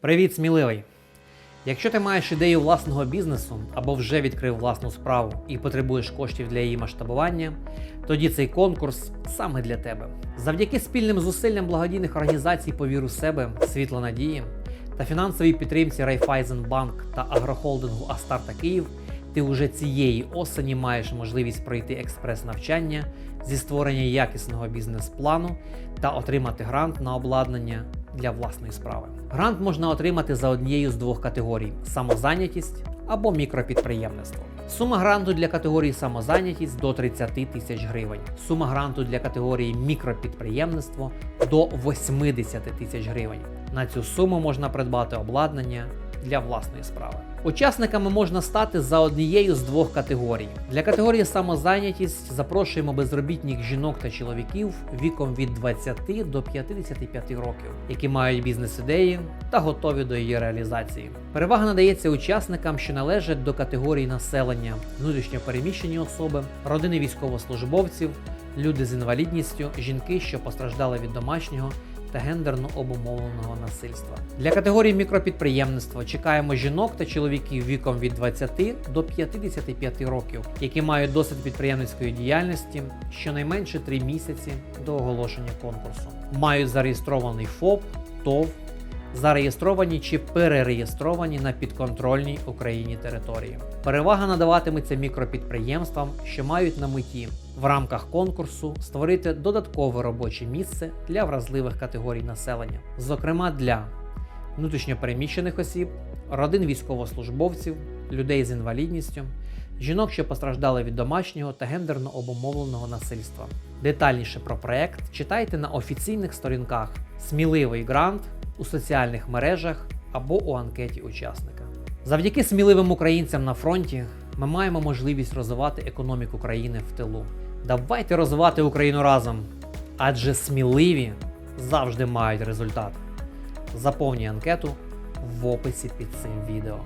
Привіт, сміливий! Якщо ти маєш ідею власного бізнесу або вже відкрив власну справу і потребуєш коштів для її масштабування, тоді цей конкурс саме для тебе. Завдяки спільним зусиллям благодійних організацій «Повір у себе, світло надії та фінансовій підтримці Райфайзенбанк та агрохолдингу Астарта Київ, ти уже цієї осені маєш можливість пройти експрес-навчання зі створення якісного бізнес-плану та отримати грант на обладнання для власної справи. Грант можна отримати за однією з двох категорій: самозайнятість або мікропідприємництво. Сума гранту для категорії самозайнятість до 30 тисяч гривень. Сума гранту для категорії мікропідприємництво до 80 тисяч гривень. На цю суму можна придбати обладнання для власної справи. Учасниками можна стати за однією з двох категорій. Для категорії самозайнятість запрошуємо безробітних жінок та чоловіків віком від 20 до 55 років, які мають бізнес-ідеї та готові до її реалізації. Перевага надається учасникам, що належать до категорії населення, внутрішньо переміщені особи, родини військовослужбовців, люди з інвалідністю, жінки, що постраждали від домашнього та гендерно обумовленого насильства. Для категорії мікропідприємництва чекаємо жінок та чоловіків віком від 20 до 55 років, які мають досвід підприємницької діяльності щонайменше 3 місяці до оголошення конкурсу. Мають зареєстрований ФОП, ТОВ, зареєстровані чи перереєстровані на підконтрольній Україні території. Перевага надаватиметься мікропідприємствам, що мають на меті в рамках конкурсу створити додаткове робоче місце для вразливих категорій населення, зокрема для внутрішньопереміщених осіб, родин військовослужбовців, людей з інвалідністю, жінок, що постраждали від домашнього та гендерно обумовленого насильства. Детальніше про проект читайте на офіційних сторінках Сміливий грант у соціальних мережах або у анкеті учасника. Завдяки сміливим українцям на фронті ми маємо можливість розвивати економіку країни в тилу. Давайте розвивати Україну разом, адже сміливі завжди мають результат. Заповнюй анкету в описі під цим відео.